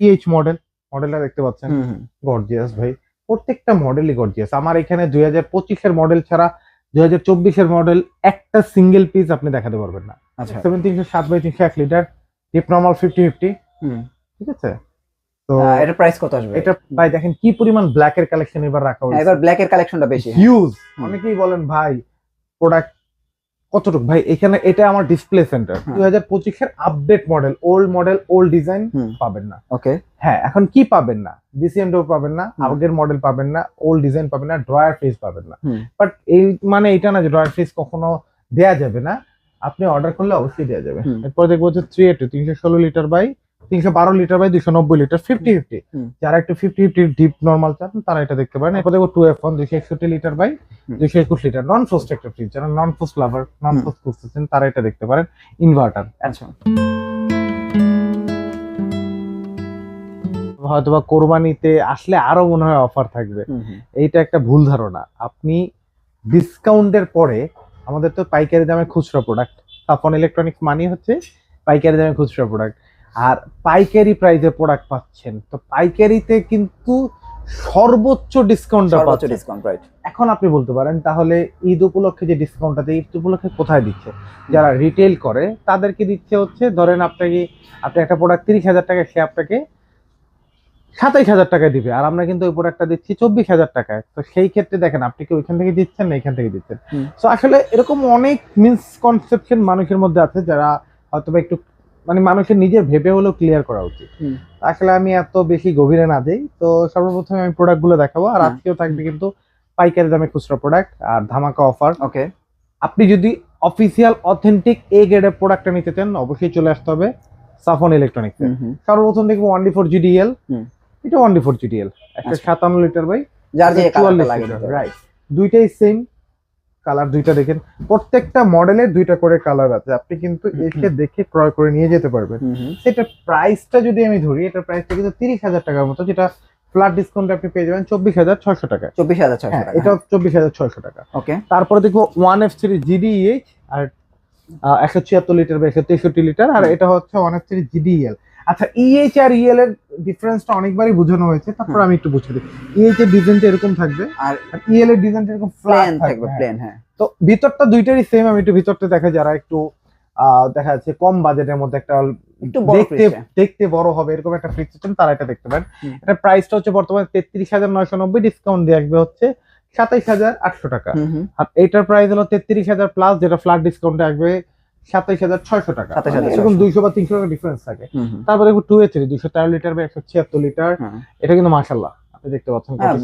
EH model মডেলটা দেখতে পাচ্ছেন? গর্জিয়াস ভাই। প্রত্যেকটা মডেলই গর্জিয়াস আমার এখানে দুই হাজার পঁচিশের মডেল ছাড়া দুই হাজার চব্বিশের মডেল একটা সিঙ্গেল পিস আপনি দেখাতে পারবেন না। আচ্ছা। সেভেন তিনশো সাত বাই তিনশো এক litre deep normal fifty fifty ঠিক আছে? তো এটার প্রাইস কত আসবে? এটা ভাই দেখেন কি পরিমাণ ব্ল্যাক এর কালেকশন এবার রাখা হ্যাঁ, হয়েছে। এবার ব্ল্যাক এর কালেকশনটা বেশি। হিউজ অনেকেই বলেন ভাই প্রোডাক্ট কতটুকু? ভাই এখানে এটা আমার ডিসপ্লে সেন্টার দুই হাজার পঁচিশের update model old model old design পাবেন না। ওকে হ্যাঁ এখন কি পাবেন না? ডিসিএম ডোর পাবেন না আগের মডেল পাবেন না ওল্ড ডিজাইন পাবেন না ড্রয়ার ফেস পাবেন না। বাট এই মানে এটা না যে ড্রয়ার ফেস কখনো দেয়া যাবে না। আপনি অর্ডার করলে অবশ্যই দেওয়া যাবে। এরপর দেখব হচ্ছে থ্রি এইট তিনশো ষোলো লিটার বাই তিনশো বারো লিটার বাই দুশো নব্বই লিটার ফিফটি ফিফটি। যারা একটু ফিফটি ফিফটি ডিপ নর্মাল চান তারা এটা দেখতে পারেন। এরপর দেখব টু এফ ওয়ান দুশো একষট্টি লিটার বাই। দুশো একুশ লিটার নন ফোস্ট একটা ফ্রিজ যারা নন ফোস্ট লাভার নন। ফোস্ট খুঁজতেছেন তারা এটা দেখতে পারেন। ইনভার্টার আচ্ছা। হয়তোবা কোরবানিতে আসলে আরও মনে হয় অফার থাকবে। এইটা একটা ভুল ধারণা। আপনি ডিসকাউন্টের পরে আমাদের তো পাইকারি দামে খুচরা প্রোডাক্ট সাফন ইলেকট্রনিক্স মানি হচ্ছে পাইকারি দামে খুচরা প্রোডাক্ট আর পাইকারি প্রাইসে প্রোডাক্ট পাচ্ছেন। তো পাইকারিতে কিন্তু সর্বোচ্চ ডিসকাউন্টটা পাচ্ছেন। ডিসকাউন্ট রাইট এখন আপনি বলতে পারেন তাহলে ঈদ উপলক্ষে যে ডিসকাউন্টটা দেয় ঈদ উপলক্ষে কোথায় দিচ্ছে? যারা রিটেল করে তাদেরকে দিচ্ছে হচ্ছে ধরেন আপনাকে আপনি একটা প্রোডাক্ট তিরিশ হাজার টাকা সে আপনাকে সাতাইশ হাজার টাকায় দিবে। আর আমরা কিন্তু ওই প্রোডাক্টটা দিচ্ছি চব্বিশ হাজার টাকায়। তো সেই ক্ষেত্রে দেখেন আপনি কি ওইখান থেকে দিচ্ছেন না এখান থেকে দিচ্ছেন। তো আসলে এরকম অনেক মিসকনসেপশন মানুষের মধ্যে আছে যারা হয়তো একটু মানে মানুষের নিজের ভেবে হলেও ক্লিয়ার করা উচিত। আসলে আমি এত বেশি গভীরে না দিই তো সর্বপ্রথমে আমি প্রোডাক্টগুলো দেখাবো। আর। আজকেও থাকবে কিন্তু পাইকারি দামে খুচরা প্রোডাক্ট আর ধামাকা অফার ওকে। আপনি যদি অফিসিয়াল অথেন্টিক এ গ্রেডের প্রোডাক্টটা নিতে চান অবশ্যই চলে আসতে হবে সাফন ইলেকট্রনিক্স সর্বপ্রথম দেখব ওয়ান ডি ফোর জিডিএল। এটা ওয়ান ডি ফোর জিডিএল একটা আচ্ছা। সাতান্ন লিটার বাই যার যে রাইট দুইটাই সেম কালার দুইটা দেখেন প্রত্যেকটা মডেলের দুইটা করে কালার আছে। আপনি কিন্তু এসে দেখে ক্রয় করে নিয়ে যেতে পারবেন। সেটা প্রাইসটা যদি আমি ধরি এটা প্রাইসটা কিন্তু তিরিশ হাজার টাকার মতো যেটা ফ্ল্যাট ডিসকাউন্ট আপনি পেয়ে যাবেন চব্বিশ হাজার ছয়শো টাকা চব্বিশ হাজার ছয়শো হ্যাঁ টাকা। এটা চব্বিশ হাজার ছয়শো টাকা। ওকে। তারপরে দেখব ওয়ান এফ সিরিজ জিডিএইচ আর একশো ছিয়াত্তর লিটার বা একশো তেষট্টি লিটার আর এটা হচ্ছে ওয়ান এফ সিরিজ জিডিএল আচ্ছা ইএইচ আর ইএল এর ডিফারেন্সটা অনেকবারই বোঝানো হয়েছে তারপর আমি একটু বুঝে দিই ইএইচ এর ডিজাইনটা এরকম থাকবে আর ইএল এর ডিজাইনটা এরকম প্লেন থাকবে থাকবে হ্যাঁ। প্লেন হ্যাঁ তো ভিতরটা দুইটারই সেম আমি একটু ভিতরটা দেখা যারা একটু দেখা যাচ্ছে কম বাজেটের মধ্যে একটা দেখতে। দেখতে বড় হবে এরকম একটা ফ্রিজ সিস্টেম তারা এটা দেখতে পারেন। এটা প্রাইসটা হচ্ছে বর্তমানে তেত্রিশ হাজার নয়শো নব্বই ডিসকাউন্ট দিয়ে আসবে হচ্ছে সাতাইশ হাজার আটশো টাকা আর এটার প্রাইস হলো তেত্রিশ হাজার প্লাস যেটা ফ্ল্যাট ডিসকাউন্টে আসবে সাতাইশ হাজার ছয়শো টাকা। 27,600 এরকম দুইশো বা তিনশো টাকা ডিফারেন্স থাকে। তারপরে টু এ থ্রি দুইশো তেরো লিটার বা একশো ছিয়াত্তর লিটার। এটা কিন্তু আপনি দেখতে পাচ্ছেন হ্যাঁ,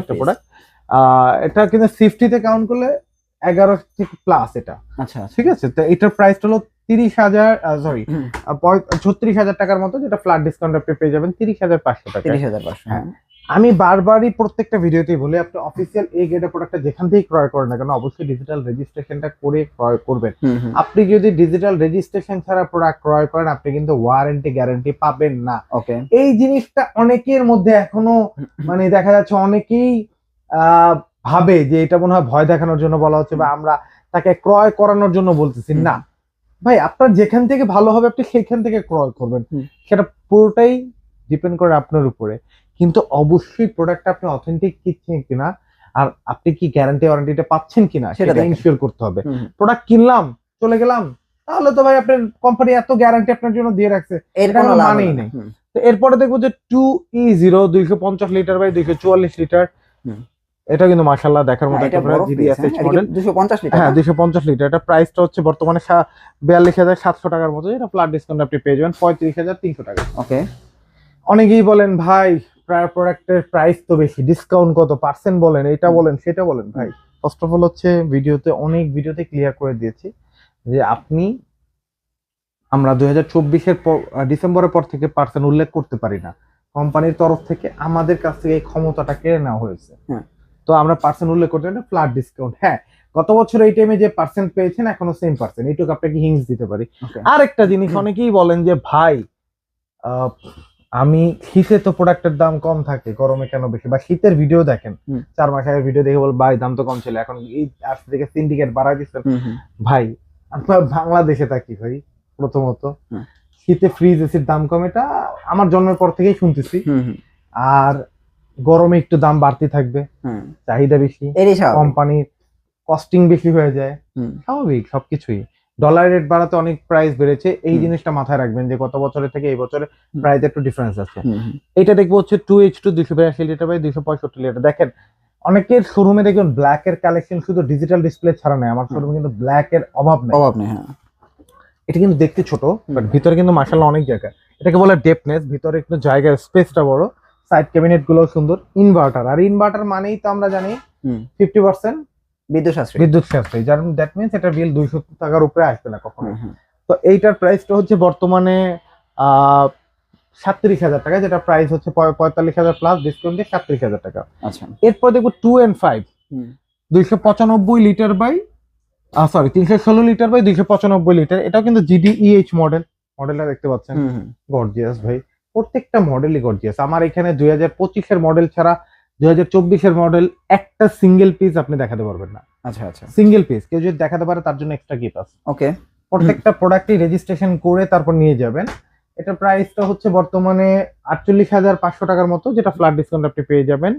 একটা প্রোডাক্ট এটা কিন্তু সিফটিতে কাউন্ট করলে এগারো থেকে প্লাস এটা। আচ্ছা আচ্ছা। ঠিক আছে? তো এটার প্রাইস হলো তিরিশ হাজার সরি ছত্রিশ হাজার টাকার মতো যেটা ফ্ল্যাট ডিসকাউন্ট আপনি পেয়ে যাবেন তিরিশ হাজার পাঁচশো টাকা তিরিশ হাজার পাঁচশো। আমি বারবারই প্রত্যেকটা ভিডিওতেই বলি আপনি অফিসিয়াল এই গেটের প্রোডাক্টটা যেখান থেকেই ক্রয় করেন না কেন অবশ্যই ডিজিটাল রেজিস্ট্রেশনটা করে ক্রয় করবেন। আপনি যদি ডিজিটাল রেজিস্ট্রেশন ছাড়া প্রোডাক্ট ক্রয় করেন আপনি কিন্তু ওয়ারেন্টি গ্যারান্টি পাবেন না। ওকে এই জিনিসটা অনেকের মধ্যে এখনও মানে দেখা যাচ্ছে অনেকেই আহ, ভাবে যে এটা মনে হয় ভয় দেখানোর জন্য বলা হচ্ছে বা আমরা তাকে ক্রয় করানোর জন্য বলতেছি। না। ভাই আপনার যেখান থেকে ভালো হবে আপনি সেখান থেকে ক্রয় করবেন। সেটা পুরোটাই ডিপেন্ড করে আপনার উপরে। কিন্তু অবশ্যই প্রোডাক্টটা আপনি অথেন্টিক কিনছেন কিনা আর আপনি কি গ্যারান্টি ওয়ারেন্টিটা পাচ্ছেন কিনা সেটা ইনশিওর করতে হবে। প্রোডাক্ট কিনলাম চলে গেলাম তাহলে তো ভাই আপনার কোম্পানি এত গ্যারান্টি আপনার জন্য দিয়ে রাখছে এর কোনো মানেই নেই। তো এরপরে দেখব যে টু ই জিরো দুইশো পঞ্চাশ লিটার বাই দুইশো চুয়াল্লিশ লিটার। এটা কিন্তু মাসাল্লাহ দেখার মতো হ্যাঁ, একটা হ্যাঁ। এটা মডেল 250 লিটার হ্যাঁ না? দুইশো পঞ্চাশ লিটার এটা প্রাইসটা হচ্ছে বর্তমানে বিয়াল্লিশ হাজার সাতশো টাকার মতো এটা ফ্ল্যাট ডিসকাউন্ট আপনি পেয়ে যাবেন পঁয়ত্রিশ হাজার তিনশো টাকা ওকে অনেকেই বলেন ভাই প্রায় প্রোডাক্টের প্রাইস তো বেশি। ডিসকাউন্ট কত? পার্সেন্ট বলেন এটা বলেন সেটা বলেন ভাই। ফার্স্ট অফ অল হচ্ছে ভিডিওতে অনেক ভিডিওতে ক্লিয়ার করে দিয়েছি যে আপনি আমরা দুই হাজার চব্বিশের ডিসেম্বরের পর থেকে পার্সেন্ট উল্লেখ করতে পারি না। কোম্পানির তরফ থেকে আমাদের কাছ থেকে এই ক্ষমতাটা কেড়ে নেওয়া হয়েছে। হ্যাঁ। তো আমরা পার্সেন্ট উল্লেখ করতে পারি ফ্ল্যাট ডিসকাউন্ট হ্যাঁ গত বছর এই টাইমে যে পার্সেন্ট পেয়েছেন এখনও সেম পার্সেন্ট এইটুকু আপনাকে হিংস দিতে পারি। ওকে আরেকটা জিনিস অনেকেই বলেন যে ভাই আহ, আমি শীতে তো প্রোডাক্টের দাম কম থাকে গরমে কেন বেশি? বা শীতের ভিডিও দেখেন চার মাস আগের ভিডিও দেখে বল ভাই দাম তো কম ছিল এখন এই আজ থেকে সিন্ডিকেট বাড়াই দিচ্ছেন। ভাই আপনার বাংলাদেশে থাকি ভাই? প্রথমত শীতে ফ্রিজ এসির দাম কম এটা আমার জন্মের পর থেকেই শুনতেছি। আর গরমে একটু দাম বাড়তি থাকবে চাহিদা বেশি কোম্পানির কস্টিং বেশি হয়ে যায় স্বাভাবিক সবকিছুই। ডলার রেট বাড়াতে অনেক প্রাইস বেড়েছে। এই জিনিসটা মাথায় রাখবেন যে গত বছরের থেকে এই বছরে। প্রাইস একটু ডিফারেন্স আছে। এটা দেখব হচ্ছে টু এইচ টু দুশো বিরাশি লিটার বাই দুশো পঁয়ষট্টি লিটার দেখেন অনেকের শোরুমে দেখবেন ব্ল্যাক এর কালেকশন শুধু ডিজিটাল ডিসপ্লে ছাড়া নেই আমার। শোরুমে কিন্তু ব্ল্যাক এর অভাব নেই। অভাব নেই হ্যাঁ। এটা কিন্তু দেখতে ছোট বাট ভিতরে কিন্তু মার্শাল্লাহ অনেক জায়গা। এটাকে বলে ডেপনেস ভিতরে একটু জায়গার স্পেসটা বড়। সাইড ক্যাবিনেটগুলো সুন্দর। ইনভার্টার আর ইনভার্টার মানেই তো আমরা জানি ফিফটি পার্সেন্ট বিদ্যুৎ সাশ্রয় বিদ্যুৎ সাশ্রয়ী যার দ্যাট মিনস এটা বিল দুইশো টাকার উপরে আসবে না কখনো। তো এইটার প্রাইসটা হচ্ছে বর্তমানে সাতত্রিশ হাজার টাকা যেটা প্রাইস হচ্ছে পঁয়- পঁয়তাল্লিশ হাজার প্লাস ডিসকাউন্ট দিয়ে সাতত্রিশ হাজার টাকা। আচ্ছা। এরপর দেখব টু অ্যান্ড ফাইভ দুইশো পঁচানব্বই লিটার বাই সরি তিনশো ষোলো লিটার বাই দুইশো পঁচানব্বই লিটার এটাও কিন্তু জিডিইএইচ মডেল মডেলটা দেখতে পাচ্ছেন? গর্জিয়াস ভাই। প্রত্যেকটা মডেলই গর্জিয়াস আমার এখানে দুই হাজার পঁচিশের মডেল ছাড়া দুই হাজার চব্বিশের মডেল একটা সিঙ্গেল পিস আপনি দেখাতে পারবেন না। আচ্ছা আচ্ছা। সিঙ্গেল পিস কেউ যদি দেখাতে পারে তার জন্য এক্সট্রা গিফট আছে। ওকে প্রত্যেকটা প্রোডাক্টই রেজিস্ট্রেশন করে তারপর নিয়ে যাবেন। এটা প্রাইসটা হচ্ছে বর্তমানে আটচল্লিশ হাজার পাঁচশো টাকার মতো যেটা ফ্ল্যাট ডিসকাউন্ট আপনি পেয়ে যাবেন।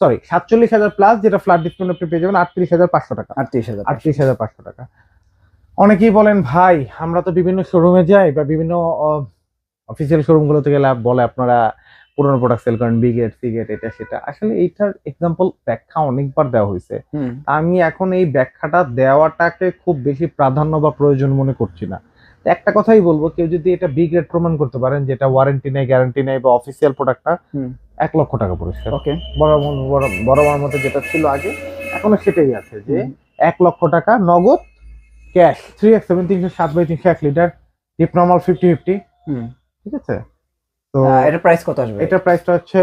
সরি সাতচল্লিশ হাজার প্লাস যেটা ফ্ল্যাট ডিসকাউন্ট আপনি পেয়ে যাবেন আটত্রিশ হাজার পাঁচশো টাকা। আটত্রিশ হাজার আটত্রিশ হাজার পাঁচশো টাকা। অনেকেই বলেন ভাই আমরা তো বিভিন্ন শোরুমে যাই বা বিভিন্ন অফিসিয়াল শোরুম গুলোতে গেলে বলে আপনারা পুরোনো প্রোডাক্ট সেল করেন বি গেট সি গেট এটা সেটা আসলে এইটার এক্সাম্পল ব্যাখ্যা অনেকবার দেওয়া হয়েছে আমি এখন এই ব্যাখ্যাটা দেওয়াটাকে খুব বেশি প্রাধান্য বা প্রয়োজন মনে করছি না একটা কথাই বলব কেউ যদি এটা বি গ্রেড প্রমাণ করতে পারেন যেটা ওয়ারেন্টি নেই গ্যারান্টি নেই বা অফিসিয়াল প্রোডাক্টটা এক লক্ষ টাকা পুরস্কার ওকে বড় বড় বড় মতো যেটা ছিল আগে এখনও সেটাই আছে যে এক লক্ষ টাকা নগদ ক্যাশ থ্রি এক্স সেভেন তিনশো সাত বাই তিনশো এক litre deep normal fifty fifty ঠিক আছে তো এটার প্রাইস কত আসবে? এটার প্রাইসটা হচ্ছে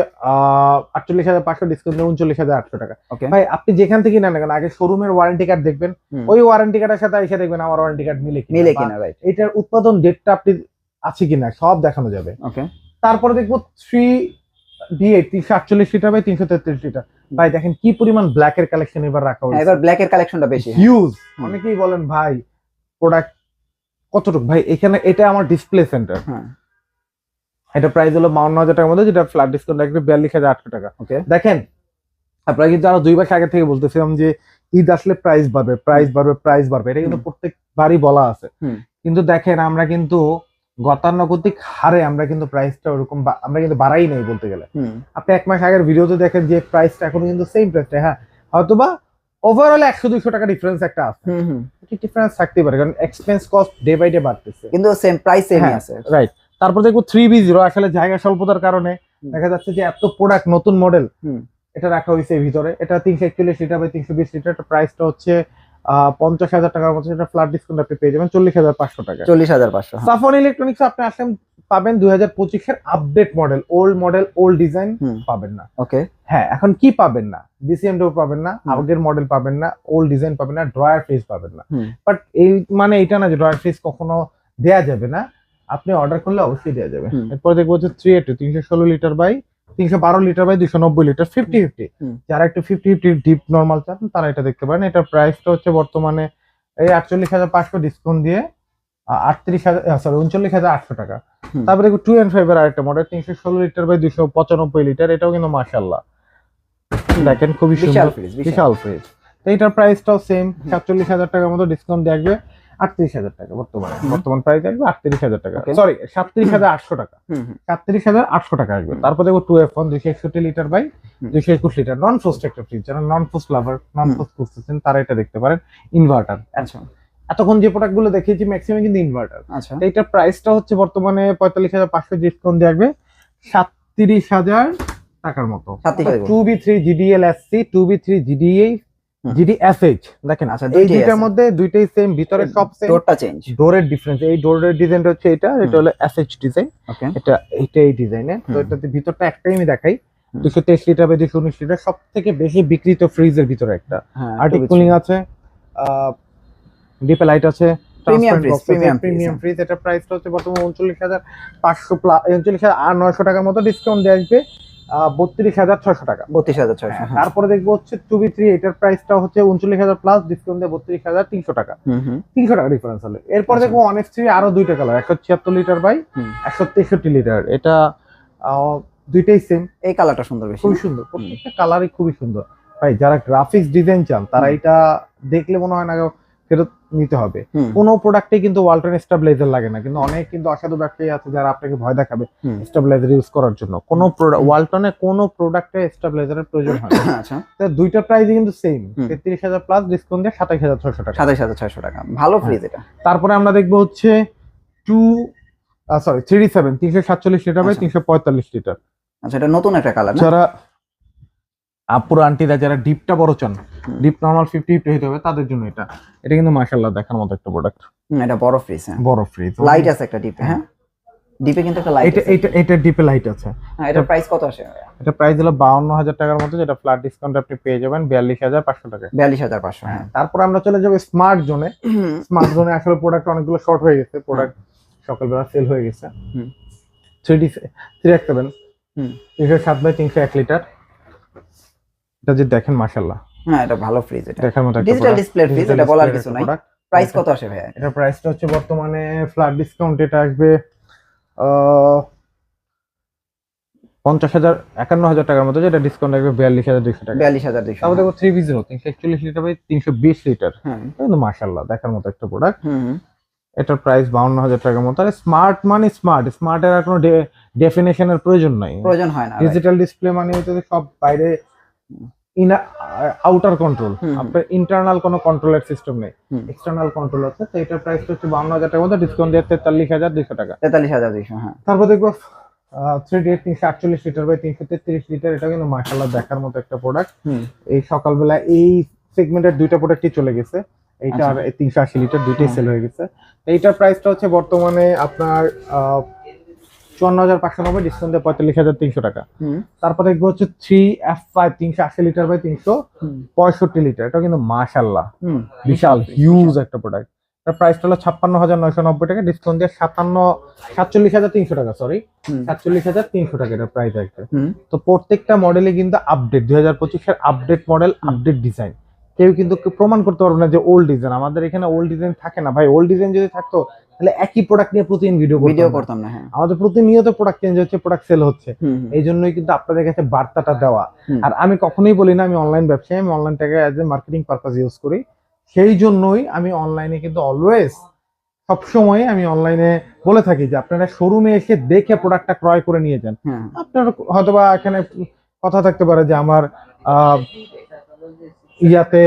আটচল্লিশ হাজার পাঁচশো ডিসকাউন্ট উনচল্লিশ হাজার আটশো টাকা। ভাই আপনি যেখান থেকে না কেন আগে শোরুমের ওয়ারেন্টি কার্ড দেখবেন। ওই ওয়ারেন্টি কার্ডের সাথে এসে দেখবেন আমার ওয়ারেন্টি কার্ড মিলে মিলে কিনা রাইট এটার উৎপাদন ডেটটা আপনি আছে কিনা সব দেখানো যাবে। ওকে তারপরে দেখব থ্রি ডি এইট তিনশো আটচল্লিশ লিটার বাই তিনশো তেত্রিশ লিটার ভাই দেখেন কি পরিমাণ ব্ল্যাক এর কালেকশন এবার রাখা হ্যাঁ, হয়েছে এবার ব্ল্যাক এর কালেকশনটা বেশি হ্যাঁ। হিউজ অনেকেই বলেন ভাই প্রোডাক্ট কতটুকু? ভাই এখানে এটা আমার ডিসপ্লে সেন্টার হ্যাঁ। এটা প্রাইস হলো বাউন্ন হাজার টাকার মধ্যে যেটা ফ্ল্যাট ডিসকাউন্ট রাখবে বিয়াল্লিশ হাজার আটশো টাকা ওকে দেখেন আপনারা কিন্তু আরও দুই মাস আগে থেকে বলতেছিলাম যে ঈদ আসলে প্রাইস বাড়বে প্রাইস বাড়বে প্রাইস বাড়বে এটা কিন্তু। প্রত্যেকবারই বলা আছে। কিন্তু দেখেন আমরা কিন্তু গতানুগতিক হারে আমরা কিন্তু প্রাইসটা ওরকম আমরা কিন্তু বাড়াই নাই বলতে গেলে। আপনি এক মাস আগের ভিডিওতে দেখেন যে প্রাইসটা এখন কিন্তু সেম প্রাইসটা হ্যাঁ? হয়তোবা ওভারঅল একশো দুইশো টাকা ডিফারেন্স একটা আছে। ডিফারেন্স থাকতে পারে কারণ expense cost day by day বাড়তেছে। কিন্তু সেম প্রাইস সেমই আছে। রাইট তারপর দেখব থ্রি বি জিরো আসলে জায়গা স্বল্পতার কারণে দেখা যাচ্ছে যে এত প্রোডাক্ট নতুন মডেল এটা রাখা হয়েছে ভিতরে। এটা তিনশো একচল্লিশ লিটার বাই তিনশো বিশ লিটার প্রাইসটা হচ্ছে পঞ্চাশ হাজার টাকার মতো। সেটা ফ্ল্যাট ডিসকাউন্ট আপনি পেয়ে যাবেন চল্লিশ হাজার পাঁচশো টাকা। চল্লিশ হাজার পাঁচশো সাফন ইলেকট্রনিক্স আপনি আসেন পাবেন দুই হাজার পঁচিশের update model old model old design পাবেন না। ওকে হ্যাঁ এখন কি পাবেন না? ডিসিএমডো পাবেন না। আগের মডেল পাবেন না ওল্ড ডিজাইন পাবেন না ড্রয়ার ফ্রিজ পাবেন না। বাট এই মানে এটা না যে ড্রয়ার ফ্রিজ কখনো দেয়া যাবে না। আপনি অর্ডার করলে অবশ্যই দেওয়া যাবে। এরপর দেখব যে থ্রি এইট তিনশো ষোলো লিটার বাই তিনশো বারো লিটার বাই দুশো নব্বই লিটার ফিফটি ফিফটি। যারা একটু ফিফটি ফিফটি ডিপ নর্মাল চান তারা এটা দেখতে পারেন। এটার প্রাইসটা হচ্ছে বর্তমানে এই আটচল্লিশ হাজার পাঁচশো ডিসকাউন্ট দিয়ে আটত্রিশ হাজার সরি উনচল্লিশ হাজার আটশো টাকা। তারপরে দেখব টু অ্যান্ড ফাইভ এর আরেকটা মডেল তিনশো ষোলো লিটার বাই দুশো পঁচানব্বই লিটার এটাও কিন্তু মাসাল্লাহ দেখেন খুবই বিশাল ফ্রিজ বিশাল। ফ্রিজ তো এটার প্রাইসটাও সেম সাতচল্লিশ হাজার টাকার মতো ডিসকাউন্ট দেখবে আটত্রিশ হাজার টাকা বর্তমানে। বর্তমান প্রাইস আসবে আটত্রিশ হাজার টাকা। সরি সাতত্রিশ হাজার আটশো টাকা। সাতত্রিশ হাজার আটশো টাকা আসবে। তারপর দেখো টু এফ ওয়ান দুইশো একষট্টি লিটার বাই। দুইশো একুশ লিটার নন ফোস্ট একটা ফ্রিজ যারা নন ফোস্ট লাভার নন ফোস্ট খুঁজতেছেন তারা এটা দেখতে পারেন। ইনভার্টার আচ্ছা। এতক্ষণ যে প্রোডাক্টগুলো দেখিয়েছি ম্যাক্সিমাম কিন্তু ইনভার্টার আচ্ছা। এইটার প্রাইসটা হচ্ছে বর্তমানে পঁয়তাল্লিশ হাজার পাঁচশো ডিসকাউন্ট দেখবে সাতত্রিশ হাজার টাকার মতো। Two B three GDL S C two B three GDA. GD S H দেখেন আচ্ছা, এই দুইটার মধ্যে দুইটাই সেম ভিতরে সব সেম ডোরটা চেঞ্জ ডোরের ডিফারেন্স এই ডোরের ডিজাইনটা হচ্ছে এটা এটা। হলো এস এইচ ডিজাইন ওকে। এটা এইটা এই ডিজাইনের তো এটাতে ভিতরটা একটাই আমি দেখাই। দুশো তেইশ লিটার বা দুশো উনিশ লিটার সব থেকে বেশি বিক্রিত ফ্রিজের ভিতরে একটা। হ্যাঁ আর্টিক কুলিং আছে ডিপে লাইট আছে প্রিমিয়াম। ফ্রিজ এটা প্রাইসটা হচ্ছে বর্তমানে উনচল্লিশ হাজার পাঁচশো প্লাস উনচল্লিশ হাজার আর নয়শো টাকার মতো ডিসকাউন্ট দিয়ে আসবে। বত্রিশ হাজার ছয়শো টাকা। বত্রিশ হাজার ছয়শো হ্যাঁ, তারপরে দেখব হচ্ছে টু বি থ্রি এটার প্রাইসটা হচ্ছে উনচল্লিশ হাজার প্লাস ডিসকাউন্ট দিয়ে বত্রিশ হাজার তিনশো টাকা। তিনশো টাকা ডিফারেন্স হলে। এরপর আচ্ছা। দেখব ওয়ান এক্স থ্রি আরও দুইটা কালার একশো ছিয়াত্তর লিটার বাই একশো তেষট্টি লিটার এটা দুইটাই সেম এই কালারটা সুন্দর বেশি। খুবই সুন্দর। প্রত্যেকটা কালারই খুবই সুন্দর। ভাই যারা গ্রাফিক্স ডিজাইন চান তারা। এটা দেখলে মনে হয় না ফেরত নিতে হবে। কোনো প্রোডাক্টে কিন্তু ওয়ালটন স্টাবলাইজার লাগে না। কিন্তু অনেক কিন্তু অসাধু ব্যবসায়ী আছে যারা আপনাকে ভয় দেখাবে। স্টাবলাইজার ইউজ করার জন্য। কোনো ওয়ালটনে কোনো প্রোডাক্টে স্টাবলাইজারের প্রয়োজন হয় আচ্ছা। তো দুইটা প্রাইসই কিন্তু সেম হুম। তেত্রিশ হাজার প্লাস ডিসকাউন্ট দিয়ে সাতাইশ হাজার ছয়শো টাকা। সাতাইশ হাজার ছয়শো টাকা। ভালো ফ্রিজ এটা। তারপরে আমরা দেখব হচ্ছে টু সরি থ্রি সেভেন তিনশো সাতচল্লিশ লিটার বাই আচ্ছা। তিনশো পঁয়তাল্লিশ লিটার আচ্ছা এটা নতুন একটা কালার যারা আপুরা আন্টিরা যারা ডিপটা বড় চান। ডিপ নর্মাল ফিফটি ফিফটি হতে হবে তাদের জন্য এটা। এটা কিন্তু মাশাল্লাহ দেখার মতো একটা প্রোডাক্ট এটা বড় ফ্রিজ হ্যাঁ। বড় ফ্রিজ লাইট আছে একটা ডিপে হ্যাঁ? ডিপে কিন্তু একটা লাইট এটা এটা এটা ডিপে লাইট আছে। হ্যাঁ এটার প্রাইস কত আসে? এটা প্রাইস হলো বাউন্ন হাজার টাকার মতো যেটা ফ্ল্যাট ডিসকাউন্ট আপনি পেয়ে যাবেন বিয়াল্লিশ হাজার পাঁচশো টাকা। বিয়াল্লিশ হাজার পাঁচশো হ্যাঁ। তারপর আমরা চলে যাব স্মার্ট জোনে স্মার্ট জোনে আসলে প্রোডাক্ট অনেকগুলো শর্ট হয়ে গেছে প্রোডাক্ট সকালবেলা সেল হয়ে গেছে। হুম। থ্রি ডি থ্রি এক সেভেন হুম। তিনশো সাত বাই তিনশো এক লিটার এটা যে দেখেন মাসাল্লাহ হ্যাঁ এটা ভালো ফ্রিজ এটা। দেখার মতো Digital display fridge, এটা বলার কিছু নাই। প্রাইস কত আসে ভাইয়া? এটা প্রাইসটা হচ্ছে বর্তমানে ফ্ল্যাট ডিসকাউন্ট এটা আসবে পঞ্চাশ হাজার একান্ন হাজার টাকার মতো যেটা ডিসকাউন্ট আসবে বিয়াল্লিশ হাজার দুইশো টাকা। বিয়াল্লিশ হাজার তারপর দেখো থ্রি জিরো তিনশো একচল্লিশ লিটার বাই তিনশো বিশ লিটার কিন্তু মাসাল্লাহ দেখার মতো একটা প্রোডাক্ট হুম হুম। এটার প্রাইস বাউন্ন হাজার টাকার মতো। আর স্মার্ট মানে স্মার্ট স্মার্টের আর কোনো ডেফিনেশনের প্রয়োজন নাই। প্রয়োজন হয় না ডিজিটাল ডিসপ্লে মানে হচ্ছে সব বাইরে ইনা আউটার কন্ট্রোল। আপনার ইন্টারনাল কোনো কন্ট্রোলের সিস্টেম নেই। এক্সটার্নাল কন্ট্রোল আছে তো এটার প্রাইস হচ্ছে বাউন্ন হাজার টাকার মতো ডিসকাউন্ট দিয়ে তেতাল্লিশ হাজার দুশো টাকা। তেতাল্লিশ হাজার দুইশো হ্যাঁ। তারপর দেখব থ্রি ডি তিনশো আটচল্লিশ লিটার বাই তিনশো তেত্রিশ লিটার এটা কিন্তু মার্শাল্লাহ দেখার মতো একটা প্রোডাক্ট এই সকালবেলা এই সেগমেন্টের দুইটা প্রোডাক্টই চলে গেছে। এইটা আর আচ্ছা। তিনশো আশি লিটার দুইটাই সেল হয়ে গেছে। এইটার প্রাইসটা হচ্ছে বর্তমানে আপনার চুয়ান্ন হাজার পাঁচশো নব্বই ডিসকাউন্ট পঁয়তাল্লিশ হাজার তিনশো টাকা। তারপর দেখব হচ্ছে থ্রি এফ ফাইভ তিনশো আশি লিটার বাই তিনশো পঁয়ষট্টি লিটার এটা কিন্তু মাশাল্লাহ বিশাল হিউজ একটা প্রোডাক্ট এটার প্রাইসটা হলো ছাপ্পান্ন হাজার নয়শো নব্বই টাকা ডিসকাউন্ট দিয়ে সাতান্ন সাতচল্লিশ হাজার তিনশো টাকা সরি সাতচল্লিশ হাজার তিনশো টাকা এটার প্রাইস একটা। তো প্রত্যেকটা মডেলে কিন্তু আপডেট দুই হাজার পঁচিশের আপডেট মডেল আপডেট ডিজাইন কেউ কিন্তু প্রমাণ করতে পারবে না যে ওল্ড ডিজাইন আমাদের এখানে ওল্ড ডিজাইন থাকে না। ভাই ওল্ড ডিজাইন যদি থাকতো তাহলে একই প্রোডাক্ট নিয়ে প্রতিদিন ভিডিও ভিডিও করতাম না হ্যাঁ। আমাদের প্রতিনিয়ত প্রোডাক্ট চেঞ্জ হচ্ছে প্রোডাক্ট সেল হচ্ছে। এই জন্যই কিন্তু আপনাদের কাছে বার্তাটা দেওয়া। আর আমি কখনোই বলি না আমি অনলাইন ব্যবসায়ী আমি online অনলাইনটাকে as a marketing purpose use করি। সেই জন্যই আমি অনলাইনে কিন্তু অলওয়েজ সবসময় আমি অনলাইনে বলে থাকি যে আপনারা শোরুমে এসে দেখে প্রোডাক্টটা ক্রয় করে নিয়ে যান। হ্যাঁ। আপনার হয়তোবা এখানে কথা থাকতে পারে যে আমার আহ, ইয়াতে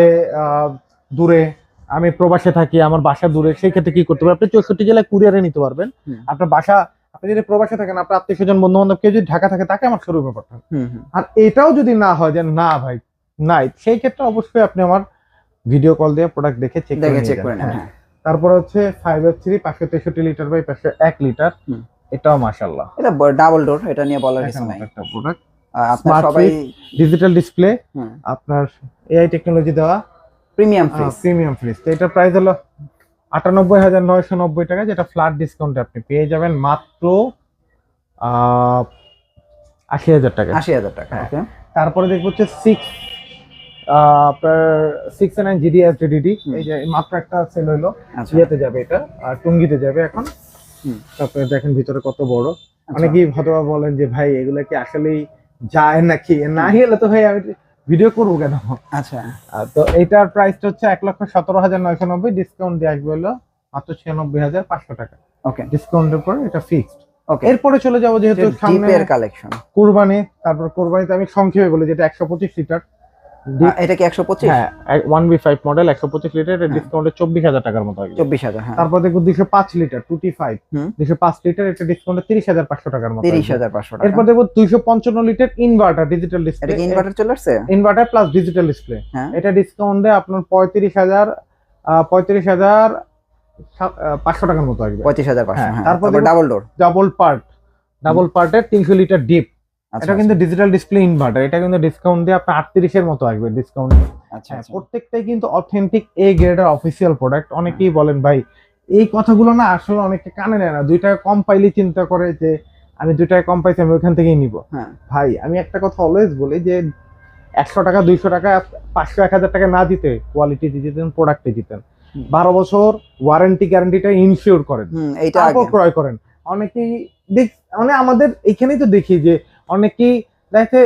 দূরে আমি প্রবাসে থাকি আমার বাসা দূরে সেই ক্ষেত্রে কি করতে পারেন আপনি চৌষট্টি জেলায় কুরিয়ারে নিতে পারবেন। আপনার বাসা আপনি যদি প্রবাসে থাকেন আপনার আত্মীয় স্বজন বন্ধু বান্ধব কেউ যদি ঢাকা থাকে তাকে আমার শোরুমে পাঠান। আর এটাও যদি না হয় যে না ভাই নাই সেই ক্ষেত্রে অবশ্যই আপনি আমার ভিডিও কল দিয়ে প্রোডাক্ট দেখে চেক করে চেক হ্যাঁ। তারপর হচ্ছে ফাইভ এফ থ্রি পাঁচশো তেষট্টি লিটার বাই পাঁচশো এক লিটার এটাও মাসাল্লাহ এটা ডাবল ডোর এটা নিয়ে বলার কিছু নাই। একটা প্রোডাক্ট ডিজিটাল ডিসপ্লে আপনার এআই টেকনোলজি দেওয়া প্রিমিয়াম ফ্রিজ প্রিমিয়াম ফ্রিজ তো এটার প্রাইস হলো আটানব্বই হাজার নয়শো নব্বই টাকা যেটা ফ্ল্যাট ডিসকাউন্টে আপনি পেয়ে যাবেন মাত্র আশি হাজার টাকা। আশি হাজার টাকা হ্যাঁ। তারপরে দেখব হচ্ছে সিক্স আপনার six nine GD S DD এই যে মাত্র একটা সেল হলো। আচ্ছা। ইয়েতে যাবে এটা আর টুঙ্গিতে যাবে এখন। তারপরে দেখেন ভিতরে কত বড়। আচ্ছা। অনেকেই হয়তো বা বলেন যে ভাই এগুলো কি আসলেই যায় নাকি? না হলে তো ভাই আমি ভিডিও করব কেন? আচ্ছা। তো এটার প্রাইসটা হচ্ছে এক লক্ষ সতেরো হাজার নয়শো নব্বই ডিসকাউন্ট দিয়ে আসবে হলো মাত্র ছিয়ানব্বই হাজার পাঁচশো টাকা। ওকে ডিসকাউন্টের পর এটা ফিক্সড ওকে এরপরে চলে যাব যেহেতু সামনে কালেকশন কোরবানি তারপর কোরবানিতে আমি সংক্ষেপে বলি যেটা একশো পঁচিশ লিটার এটা কি একশো পঁচিশ? হ্যাঁ ওয়ান বি ফাইভ মডেল একশো পঁচিশ লিটার হ্যাঁ। ডিসকাউন্টে চব্বিশ হাজার টাকার মতো আসবে চব্বিশ হাজার হ্যাঁ। তারপর দুশো পাঁচ লিটার টু টি ফাইভ হুম। দুশো পাঁচ লিটার এটা ডিসকাউন্টে তিরিশ হাজার পাঁচশো টাকার মতো তিরিশ আসবে। হাজার পাঁচশো টাকা। এরপর দুইশো পঞ্চান্ন লিটার ইনভার্টার ডিজিটাল এটা ডিসপ্লে কি ইনভার্টার চলে আসছে? ইনভার্টার প্লাস ডিজিটাল ডিসপ্লে হ্যাঁ। এটা ডিসকাউন্টে আপনার পঁয়ত্রিশ হাজার পঁয়ত্রিশ হাজার সা- আহ, পাঁচশো টাকার মতো আসবে পঁয়ত্রিশ হাজার পাঁচশো হ্যাঁ, হ্যাঁ। তারপর double door double part double পার্টের তিনশো লিটার ডিপ এটা কিন্তু ডিজিটাল ডিসপ্লে ইনভার্টার এটা কিন্তু ডিসকাউন্ট দিয়ে আপনার আটত্রিশের মতো আসবে ডিসকাউন্ট আচ্ছা হ্যাঁ, আচ্ছা। প্রত্যেকটাই কিন্তু অথেন্টিক এ গ্রেডের অফিসিয়াল প্রোডাক্ট অনেকেই বলেন ভাই এই কথাগুলো না আসলে অনেকে কানে নেয় না। দুই টাকা কম পাইলে চিন্তা করে যে আমি দুই টাকা কম পাইছি আমি ওইখান থেকেই নিব। হ্যাঁ। ভাই আমি একটা কথা অলওয়েজ বলি যে একশো টাকা দুইশো টাকা পাঁচশো এক হাজার টাকা না দিতে কোয়ালিটি দিতেন প্রোডাক্টে দিতেন। বারো বছর ওয়ারেন্টি গ্যারান্টিটা ইনশিওর করেন। তারপর ক্রয় করেন। অনেকেই দেখ মানে আমাদের এখানেই তো দেখি যে অনেকেই দেখে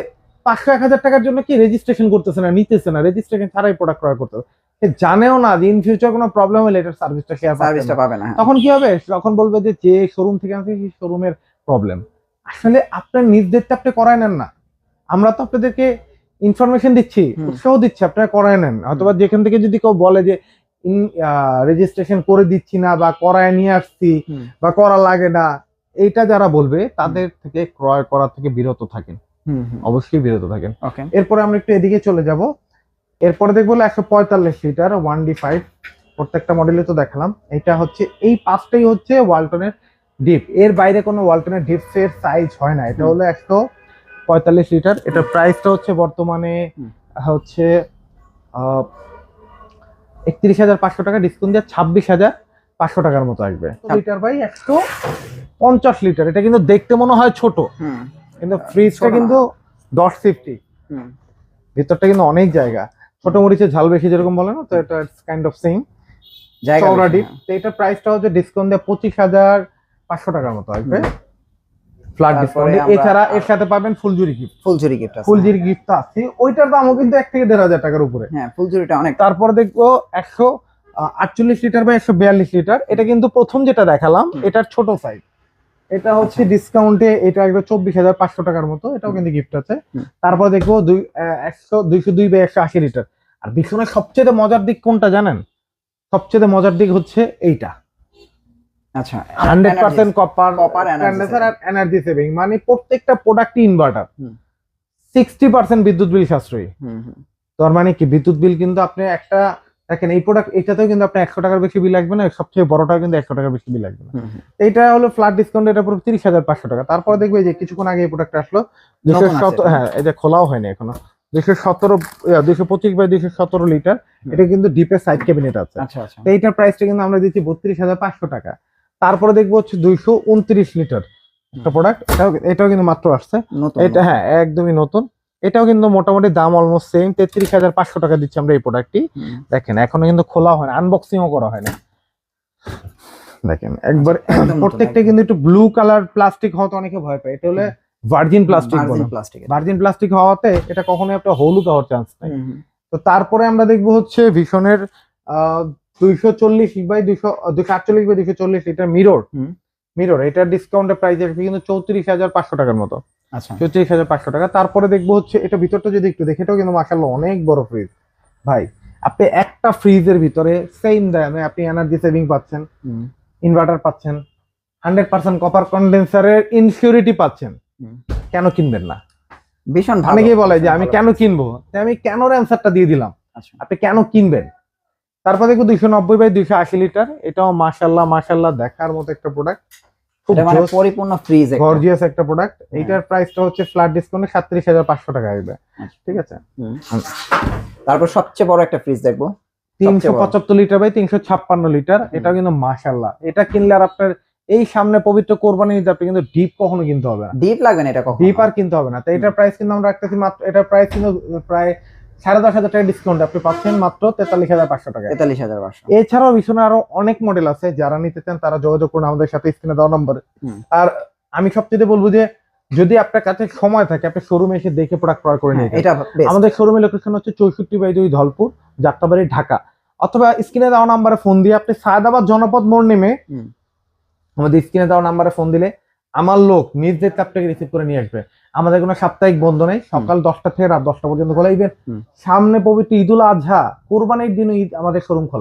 পাঁচশো এক হাজার টাকার জন্য কি রেজিস্ট্রেশন করতেছে না নিতেছে না রেজিস্ট্রেশন ছাড়াই প্রোডাক্ট ক্রয় করতে সে জানেও না যে ইন ফিউচার কোনো প্রবলেম হলে এটার সার্ভিসটা শেয়ার সার্ভিসটা পাবে না। হ্যাঁ। তখন কি হবে? তখন বলবে যে যে শোরুম থেকে আনছে সেই শোরুমের প্রবলেম আসলে আপনার নিজ দায়িত্বে আপনি করায় নেন না। আমরা তো আপনাদেরকে ইনফরমেশন দিচ্ছি উৎসাহ দিচ্ছি আপনারা করায় নেন। অথবা যেখান থেকে যদি কেউ বলে যে রেজিস্ট্রেশন করে দিচ্ছি না বা করায় নিয়ে আসছি বা করা লাগে না এইটা যারা বলবে তাদের থেকে ক্রয় করা থেকে বিরত থাকেন। অবশ্যই বিরত থাকেন। ওকে। এরপরে আমরা একটু এদিকে চলে যাব। এরপরে দেখব একশো পঁয়তাল্লিশ লিটার ওয়ান ডি ফাইভ। প্রত্যেকটা মডেলে তো দেখালাম। এটা হচ্ছে এই পাঁচটাই হচ্ছে ওয়ালটনের ডিপ। এর বাইরে কোনো ওয়ালটনের ডিপস এর সাইজ হয় না। এটা হলো একশো পঁয়তাল্লিশ লিটার। এটার প্রাইসটা হচ্ছে বর্তমানে হচ্ছে একত্রিশ হাজার পাঁচশো টাকা। ডিসকাউন্ট দিয়ে ছাব্বিশ হাজার। পাঁচশো টাকার মতো আসবে। লিটার বাই একশো পঞ্চাশ লিটার এটা কিন্তু দেখতে মনে হয় ছোট। কিন্তু ফ্রিজটা কিন্তু দশ ফিফটি ভিতরটা কিন্তু অনেক জায়গা। ছোট মরিচের ঝাল বেশি যেরকম বলে না তো এটা কাইন্ড অফ সেম জায়গা চওড়া ডিপ হ্যাঁ। তো এটার প্রাইসটা হচ্ছে ডিসকাউন্ট দিয়ে পঁচিশ হাজার পাঁচশো টাকার মতো আসবে। ফ্ল্যাট ডিসকাউন্ট এছাড়া এর সাথে পাবেন ফুলজুরি গিফট ফুলঝুরি গিফট আছে। ফুলজুরি গিফট আছে ওইটার দামও কিন্তু এক থেকে দেড় হাজার টাকার উপরে। হ্যাঁ ফুলঝুরিটা অনেক তারপর দেখব একশো আটচল্লিশ লিটার বা একশো বিয়াল্লিশ লিটার এটা কিন্তু প্রথম যেটা দেখালাম। এটার ছোট সাইজ এটা হচ্ছে ডিসকাউন্টে এটা একদম চব্বিশ হাজার পাঁচশো টাকার মতো এটাও কিন্তু গিফট আছে। তারপর দেখব দুই একশো দুইশো দুই বা একশো আশি লিটার আর ভীষণের সবচেয়ে মজার দিক কোনটা জানেন? সবচেয়ে মজার দিক হচ্ছে এইটা। আচ্ছা হান্ড্রেড পার্সেন্ট কপার আর এনার্জি সেভিং মানে প্রত্যেকটা প্রোডাক্টই ইনভার্টার সিক্সটি পার্সেন্ট বিদ্যুৎ বিল সাশ্রয়ী। তার মানে কি? বিদ্যুৎ বিল কিন্তু আপনি একটা দেখেন এই প্রোডাক্ট এটাতেও কিন্তু আপনার একশো টাকার বেশি বিল লাগবে না সবচেয়ে বড়টাও কিন্তু একশো টাকার বেশি বিল লাগবে না। এইটা হলো ফ্ল্যাট ডিসকাউন্ট এটা পুরো তিরিশ হাজার পাঁচশো টাকা। তারপর দেখবে যে কিছুক্ষণ আগে এই প্রোডাক্ট আসলো দুশো সতেরো হ্যাঁ এটা খোলাও হয়নি এখনও। দুশো সতেরো দুশো পঁচিশ বাই দুশো সতেরো লিটার এটা কিন্তু ডিপের সাইড ক্যাবিনেট আছে। আচ্ছা আচ্ছা। তো এইটার প্রাইসটা কিন্তু আমরা দিচ্ছি বত্রিশ হাজার পাঁচশো টাকা। তারপরে দেখব হচ্ছে দুইশো উনত্রিশ লিটার একটা প্রোডাক্ট এটাও এটাও কিন্তু মাত্র আসছে। এটা হ্যাঁ একদমই নতুন। এটাও কিন্তু মোটামুটি দাম অলমোস্ট সেম তেত্রিশ হাজার পাঁচশো টাকা দিচ্ছি আমরা এই প্রোডাক্টটি দেখেন এখনও কিন্তু খোলা হয় না। আনবক্সিংও করা হয় না। দেখেন একবার প্রত্যেকটা কিন্তু একটু ব্লু কালার প্লাস্টিক হওয়াতে অনেকে ভয় পায়। এটা হলে ভার্জিন প্লাস্টিক এর। ভার্জিন প্লাস্টিক হওয়াতে এটা কখনোই একটা হলুদ হওয়ার চান্স নাই। তো তারপরে আমরা দেখব হচ্ছে ভীষণের আহ দুইশো চল্লিশ বাই দুইশো দুইশো আটচল্লিশ বাই দুইশো চল্লিশ এটা মিরর। মিরর এটার ডিসকাউন্টের প্রাইস আসবে কিন্তু চৌত্রিশ হাজার পাঁচশো টাকার মতো। আচ্ছা। চৌত্রিশ হাজার পাঁচশো টাকা। তারপরে দেখব হচ্ছে এটা ভিতরটা যদি একটু দেখে এটাও কিন্তু মাসাল্লাহ অনেক বড় ফ্রিজ ভাই আপনি একটা ফ্রিজের ভিতরে সেম দামে আপনি এনার্জি সেভিং পাচ্ছেন ইনভার্টার পাচ্ছেন হান্ড্রেড পার্সেন্ট কপার কন্ডেন্সারের ইনসিউরিটি পাচ্ছেন। কেন কিনবেন না? ভীষণ ভালো। অনেকেই বলে যে আমি কেন কিনবো? আমি কেনর অ্যান্সারটা দিয়ে দিলাম। আচ্ছা। আপনি কেন কিনবেন? তারপর দেখব দুইশো নব্বই বাই দুইশো আশি লিটার। এটাও মাসাল্লাহ মাসাল্লাহ দেখার মতো একটা প্রোডাক্ট খুব মানে পরিপূর্ণ ফ্রিজ গর্জিয়াস একটা প্রোডাক্ট এইটার প্রাইসটা হচ্ছে ফ্ল্যাট ডিসকাউন্টে সাতত্রিশ হাজার পাঁচশো টাকা আসবে। আচ্ছা। ঠিক আছে? তারপর সবচেয়ে বড় একটা ফ্রিজ দেখব। তিনশো সবচেয়ে বড়। পঁচাত্তর লিটার বাই লিটার কিন্তু এটা কিনলে আর আপনার এই সামনে পবিত্র কোরবানি আপনি কিন্তু ডিপ কখনো কিনতে হবে না। ডিপ লাগবে না এটা কখন। ডিপ আর কিনতে হবে না। তো এটার প্রাইস কিন্তু আমরা রাখতেছি মাত্র এটার প্রাইস কিন্তু প্রায় সাড়ে দশ হাজার টাকা ডিসকাউন্ট আপনি পাচ্ছেন মাত্র তেতাল্লিশ হাজার পাঁচশো টাকা তেতাল্লিশ হাজার পাঁচশো। এছাড়াও ভীষণ আরও অনেক মডেল আছে যারা নিতে চান তারা যোগাযোগ করুন আমাদের সাথে স্ক্রিনে দেওয়া নম্বর। আর আমি সবচেয়ে বলব যে যদি আপনার কাছে সময় থাকে আপনি শোরুমে এসে দেখে প্রোডাক্ট ক্রয় করে নিয়ে হ্যাঁ, এটা আমাদের শোরুমের লোকেশন হচ্ছে চৌষট্টি বাই দুই ধলপুর যাত্রাবাড়ি ঢাকা। অথবা স্ক্রিনে দেওয়া নাম্বারে ফোন দিয়ে আপনি সায়দাবাদ জনপদ মোড় নেমে আমাদের স্ক্রিনে দেওয়া নাম্বারে ফোন দিলে আমার লোক নিজ দায়িত্বে আপনাকে রিসিভ করে নিয়ে আসবে। আমাদের কোনো সাপ্তাহিক বন্ধ নেই। সকাল দশটা থেকে রাত দশটা পর্যন্ত খোলা। ইভেন সামনে পবিত্র ঈদুল আজহা কোরবানির দিন ঈদ আমাদের শোরুম খোলা।